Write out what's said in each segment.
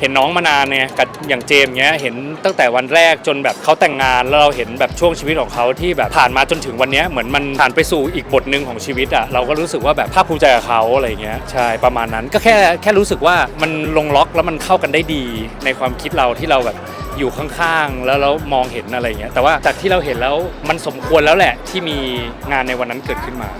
เห็นน้องมานานเนี่ยกับอย่างเจมเงี้ยเห็นตั้งแต่วันแรกจนแบบเขาแต่งงานแล้วเราเห็นแบบช่วงชีวิตของเขาที่แบบผ่านมาจนถึงวันนี้เหมือนมันผ่านไปสู่อีกบทหนึ่งของชีวิตอะเราก็รู้สึกว่าแบบภาคภูมิใจกับเขาอะไรเงี้ยใช่ประมาณนั้นก็แค่แค่รู้สึกว่ามันลงล็อกแล้วมันเข้ากันได้ดี ในความคิดเราที่เราแบบอยู่ข้างๆ แล้วเรามองเห็นอะไรเงี้ยแต่ว่าจากที่เราเห็นแล้วมันสมควรแล้วแหละที่มีงานในวันนั้นเกิดขึ้นมา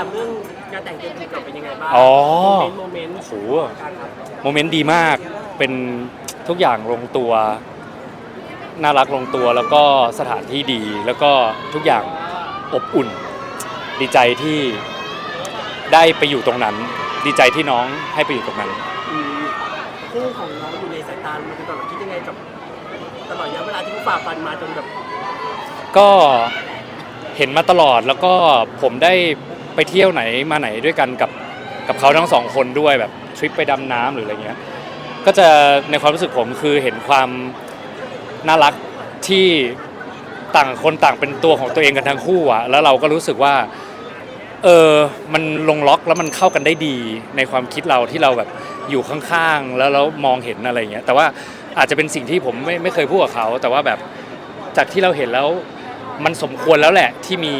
ามเรื่องการแต่งตัวกลับเป็นยังไงบ้าง อ๋อ โมเมนต์โมเมนต์โอ้โหโมเมนต์ดีมาก เป็นทุกอย่างลงตัว น่ารักลงตัว แล้วก็สถานที่ดี แล้วก็ทุกอย่างอบอุ่น ดีใจที่ได้ไปอยู่ตรงนั้น ดีใจที่น้องให้ไปอยู่ตรงนั้น อืมคู่ของน้องอยู่ในสายตามันเป็นตลอดคิดยังไงกับตลอดระยะเวลาที่เขาฝ่าฟันมาจนแบบก็เห็นมาตลอดแล้วก็ผมได้ ไปเที่ยวไหนมาไหนด้วยกันกับกับเขาทั้งสองคนด้วยแบบทริปไปดำน้ำหรืออะไรเงี้ยก็จะในความรู้สึกผมคือเห็นความน่ารักที่ต่างคนต่างเป็นตัวของตัวเองกันทั้งคู่อะแล้วเราก็รู้สึกว่าเออมันลงล็อกแล้วมันเข้ากันได้ดีในความคิดเราที่เราแบบอยู่ข้างๆ แล้วเรามองเห็นอะไรเงี้ยแต่ว่าอาจจะเป็นสิ่งที่ผมไม่ไม่เคยพูดกับเขา แต่ว่าแบบจากที่เราเห็นแล้วมันสมควรแล้วแหละที่มี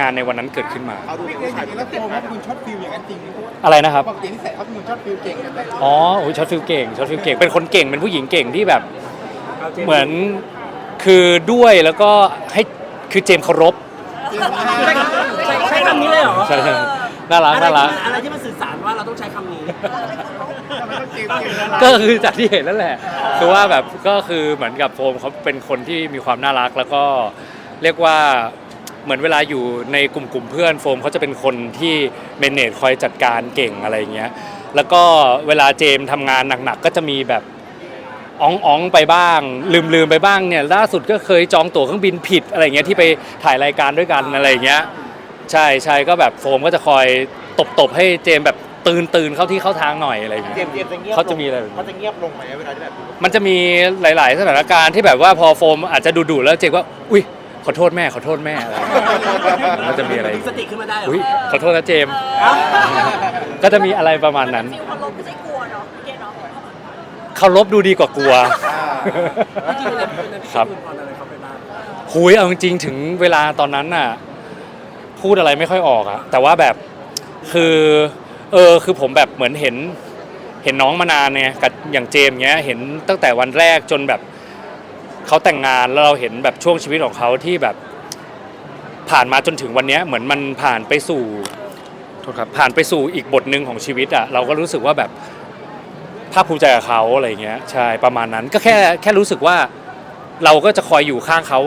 งานในวันนั้นเกิดขึ้นมา เอาดูผู้ชายแล้วโฟมว่าคุณช็อตฟิลอย่างนั้นจริงไหมอะไรนะครับปกตินิสัยเขาเป็นคนช็อตฟิลเก่งกันเลยอ๋อโอ้ยช็อตฟิลเก่งช็อตฟิลเก่งเป็นคนเก่งเป็นผู้หญิงเก่งที่แบบาจส์เหมือนคือด้วยแล้วก็ให้คือเจมส์เคารพใช้ใช้คำนี้เลยเหรอใช่น่ารักอะไรน่ารักที่อะไรที่มันสื่อสารว่าเราต้องใช้คำนี้ทำไมต้องเก่งเก่งนะก็คือจากที่เห็นนั่นแหละคือว่าแบบก็คือเหมือนกับโฟมเขาเป็นคนที่มีความน่ารักแล้วก็เรียกว่า เหมือนเวลาอยู่ในกลุ่มกลุ่มๆเพื่อนโฟมเขาจะเป็นคนที่เมเนจคอยจัดการเก่งอะไรอย่างเงี้ยแล้วก็เวลาเจมส์ทำงานหนักๆก็จะมีแบบอ้องอ้องๆไปบ้าง ลืมลืมๆไปบ้างเนี่ยล่าสุดก็เคยจองตั๋วเครื่องบินผิดอะไรอย่างเงี้ยที่ไปถ่ายรายการด้วยกันอะไรอย่างเงี้ยใช่ใช่ก็แบบโฟมก็จะคอยตบๆให้เจมส์แบบตื่นตื่นๆเข้าที่เข้าทางหน่อยอะไรอย่างเงี้ยเจมส์เจมส์จะเงียบเขาจะมีอะไรแบบนี้เขาจะเงียบลงไหมเวลาที่แบบมันจะมีหลาย ๆ สถานการณ์ที่แบบว่าพอโฟมอาจจะดุๆแล้วเจมส์ว่าอุ้ย ขอโทษแม่ขอโทษแม่อะไรอย่างเงี้ยมันจะมีอะไรสติขึ้นมาได้เหรออุ้ยขอโทษนะเจมส์เอ้าก็จะมีอะไรประมาณนั้นฟิลเคารพไม่ใช่กลัวเนาะพี่เกดเนาะเคารพดูดีกว่ากลัว จริงๆแล้วเป็นพี่ครับคุณพรอะไรเขาไปบ้างหุยเอาจริงๆถึงเวลาตอนนั้นน่ะพูดอะไรไม่ค่อยออกอะแต่ว่าแบบคือเออคือผมแบบเหมือนเห็น เห็นน้องมานานเนี่ยกับอย่างเจมส์เงี้ยเห็นตั้งแต่วันแรกจนแบบ เขาแต่งงานแล้วเราเห็นแบบช่วงชีวิตของเขาที่แบบผ่านมาจนถึงวันเนี้ยเหมือนมันผ่านไปสู่โทษครับผ่านไปสู่อีกบทหนึ่งของชีวิตอะเราก็รู้สึกว่าแบบภาคภูมิใจกับเขาอะไรเงี้ยใช่ประมาณนั้นก็แค่แค่รู้สึกว่าเราก็จะคอยอยู่ข้างเขา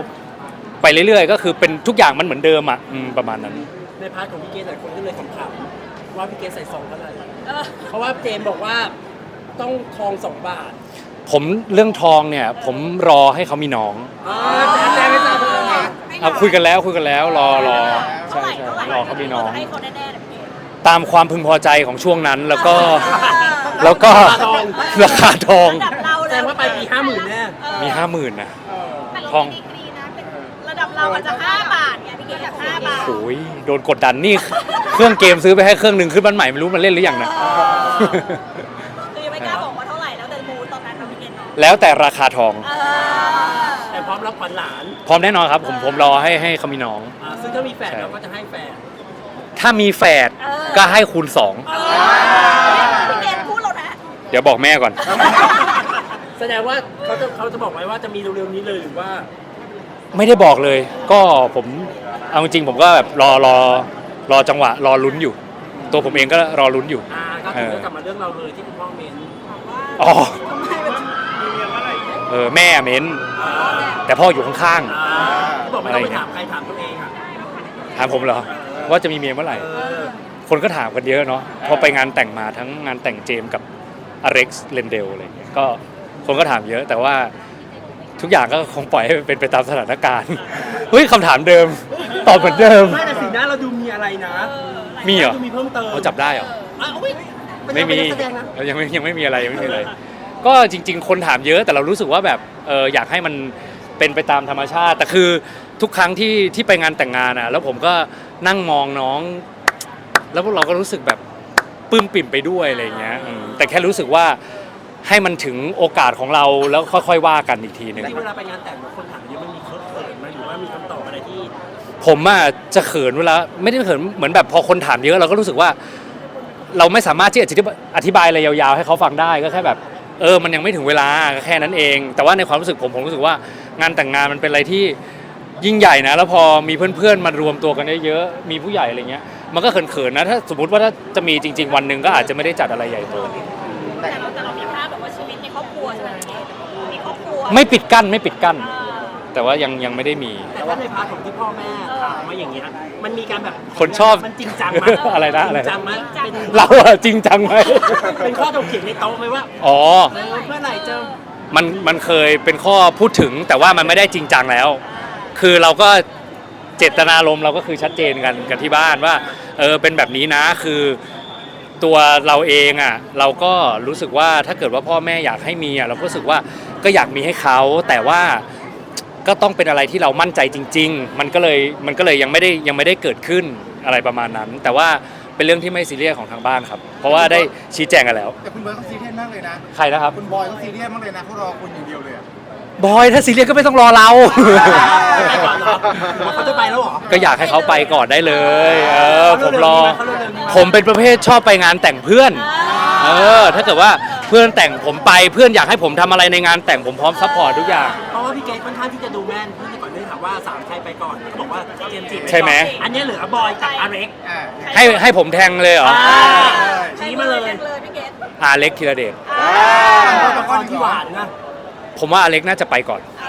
ไปเรื่อยๆ ก็คือเป็นทุกอย่างมันเหมือนเดิมอะอืมประมาณนั้น ในพาร์ทของพี่เกศหลายคนก็เลยขำๆว่าพี่เกศใส่ซองเท่าไหร่เพราะว่าเจมส์บอกว่าต้องทองสองบาท ผมเรื่องทองเนี่ยผมรอให้เขามีน้องอ๋อแจ้งไม่ทราบเลยนะเอาคุยกันแล้วคุยกันแล้วรอรอใช่เท่าไหร่ใช่เท่าไหร่รอเขามีน้องจะให้เขาแน่ๆนะพี่เกดตามความพึงพอใจของช่วงนั้นแล้วก็ แล้วก็ราคาทองระดับเราแสดงว่าไปปีห้าหมื่นแน่ มีห้าหมื่นนะ แต่เราทองมีดีกรีนะเป็นระดับเราอาจจะห้าบาทไงพี่เกดอยากห้าบาท โอ้ยโดนกดดันนี่ เครื่องเกมซื้อไปให้เครื่องหนึ่งขึ้นบ้านใหม่ไม่รู้มันเล่นหรือยังนะ แล้วแต่ราคาทองเออแต่พร้อมรับขวัญหลานพร้อมแน่นอนครับ ผมผมรอให้ให้เขามีน้อง อ่าซึ่งถ้ามีแฝดใช่เราก็จะให้แฝดถ้ามีแฝดก็ให้คูณสองพี่เกดพูดแล้วนะเดี๋ยวบอกแม่ก่อน แสดงว่าเขาจะเขาจะบอกไว้ว่าจะมีเร็วๆนี้เลยหรือว่าไม่ได้บอกเลย ก็ผมเอาจริงๆผมก็แบบรอรอรอจังหวะ รอลุ้นอยู่ ตัวผมเองก็รอลุ้นอยู่ อ่าก็ถึงจะกลับมาเรื่องเราเลยที่คุณพ่อเมนอ๋อ เออแม่เม้น แต่พ่ออยู่ข้างอ่าที่บอกไม่ต้องไปถามใครถามตัวเองอะๆถามผมเหรอ ว่าจะมีเมียเมื่อไหร่ เออคนก็ถามกันเยอะเนาะพอไปงานแต่งมาทั้งงานแต่งเจมส์กับอเร็กซ์เลนเดลอะไรอย่างเงี้ยก็คนก็ถามเยอะ แต่ว่าทุกอย่างก็คงปล่อยให้เป็นไปตามสถานการณ์เฮ้ยคำถามเดิม ตอบเหมือนเดิม ไม่แต่สีหน้าเราดูมีอะไรนะมีเหรอ ดูมีเพิ่มเติมเขาจับได้เหรออ้าวอุ๊ยเป็นไม่มีนักแสดงนะ ยังไม่ยังไม่มีอะไรยังไม่มีอะไร ก็จริง ๆ คนถามเยอะแต่เรารู้สึกว่าแบบเอออยากให้มันเป็นไปตามธรรมชาติ แต่คือทุกครั้งที่ที่ไปงานแต่งงานอะแล้วผมก็นั่งมองน้อง แล้วพวกเราก็รู้สึกแบบปลื้มปิ่มไปด้วยอะไรเงี้ยอืมแต่แค่รู้สึกว่าให้มันถึงโอกาสของเราแล้วค่อยๆว่ากันอีกทีหนึ่งที่เวลาไปงานแต่งคนถามเยอะมันมีเคิร์ฟเขินไหมาหรือว่ามีคำตอบอะไรที่ผมอะจะเขินเวลาไม่ได้เขินเหมือนแบบพอคนถามเยอะเราก็รู้สึกว่า เราไม่สามารถที่จะอธิบายอะไรยาวๆ ให้เขาฟังได้ก็แค่แบบ เออมันยังไม่ถึงเวลาก็แค่นั้นเอง แต่ว่าในความรู้สึกผมผมรู้สึกว่างานแต่งงานมันเป็นอะไรที่ยิ่งใหญ่นะ แล้วพอมีเพื่อนๆมารวมตัวกันเยอะๆมีผู้ใหญ่อะไรเงี้ยมันก็เขินๆนะถ้าสมมติว่าถ้าจะมีจริง ๆ วันหนึ่งก็อาจจะไม่ได้จัดอะไรใหญ่โตแต่เราแต่เรามีภาพแบบว่าชีวิตในครอบครัวใช่ไหมพี่เกดมีครอบครัวไม่ปิดกั้นไม่ปิดกั้นอ่า แต่ว่ายังยังไม่ได้มี แต่ว่าในพาร์ทของที่พ่อแม่ถามมาอย่างเงี้ยมันมีการแบบคนชอบมันจริงจังไหมอะไรนะอะไรจริงจังไหมเป็นเราอะจริงจังไหม เป็นข้อถกเถียงในโต๊ะไหมว่าอ๋อ เออเมื่อไหร่จะมันมันเคยเป็นข้อพูดถึงแต่ว่ามันไม่ได้จริงจังแล้ว คือเราก็เจตนารมณ์เราก็คือชัดเจนกันกันที่บ้านว่าเออเป็นแบบนี้นะคือตัวเราเองอะเราก็รู้สึกว่าถ้าเกิดว่าพ่อแม่อยากให้มีอะเราก็รู้สึกว่าก็อยากมีให้เขาแต่ว่า ก็ต้องเป็นอะไรที่เรามั่นใจจริง ๆ มันก็เลยมันก็เลยยังไม่ได้ยังไม่ได้เกิดขึ้นอะไรประมาณนั้น แต่ว่าเป็นเรื่องที่ไม่ซีเรียสของทางบ้านครับ เพราะว่าได้ชี้แจงกันแล้ว แต่คุณเบิร์ดเขาซีเรียสมากเลยนะ ใครนะครับ คุณบอยเขาซีเรียสมากเลยนะเขารอคุณอย่างเดียวเลยอะบอยถ้าซีเรียสก็ไม่ต้องรอเราไปก่อนเหรอหรือว่าเขาจะไปแล้วเหรอ ก็อยากให้เขาไปก่อนได้เลย เออ ผมรอเขาเร็วๆนี้ไหมผมเป็นประเภทชอบไปงานแต่งเพื่อน เออ ถ้าเกิดว่าเพื่อนแต่งผมไป เพื่อนอยากให้ผมทำอะไรในงานแต่งผมพร้อมซัพพอร์ตทุกอย่างเพราะ ว่าพี่เกดค่อนข้างที่จะดูแม่นที่ก่อนได้ถามว่าสามใครไปก่อนเขาบอกว่าเจมส์จิปก่อนใช่ไหม อันนี้เหลือบอยกับอาเร็กอ่าให้ให้ผมแทงเลยเหรออ่าใช่ชี้เลมาเลยเลยเลยพี่เกดอาเล็กธีรเดชบอยปกรณ์ที่หวานนะผมว่าอาเล็กน่าจะไปก่อนเอ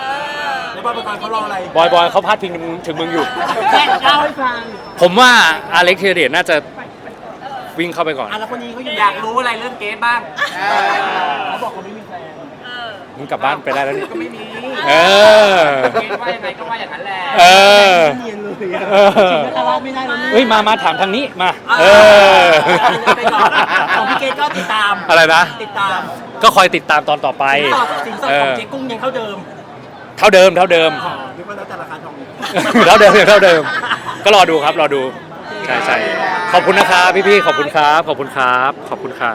อแล้วบอยปกรณ์เขารออะไรบอยบอยเขาพาดพิงถึงมึงอยู่ แค่เล่าให้ฟังผมว่าอาเล็กธีรเดชน่าจะวิ่งเข้าไปก่อน อะแล้วคนนี้เขาอยู่อยากรู้อะไรเรื่องเกดบ้างเขาบอกเขาไม่มีแฟนเออ มึงกลับบ้านไปได้แล้วนี่ ก็ไม่มีเออ เกดว่ายังไงก็ว่าอย่างนั้นแหละเออ เนียนเลยอะเออ จริงๆก็รับไม่ได้แล้วนะเฮ้ยมามาถามทางนี้มา เออไปก่อนของพี่เกดก็ติดตามอะไรนะ ติดตามก็คอยติดตามตอนต่อไปสินสอดสินสอดเอของอเจ๊กุ้งยังเท่าเดิมเท่าเดิมเท่าเดิม อ๋อนึกว่าแล้วแต่ราคาทองเท่าเดิมเท่าเดิม ก็รอดูครับรอดู ใช่ใช่ขอบคุณนะครับพี่ๆขอบคุณครับ ขอบคุณครับ ขอบคุณค่ะ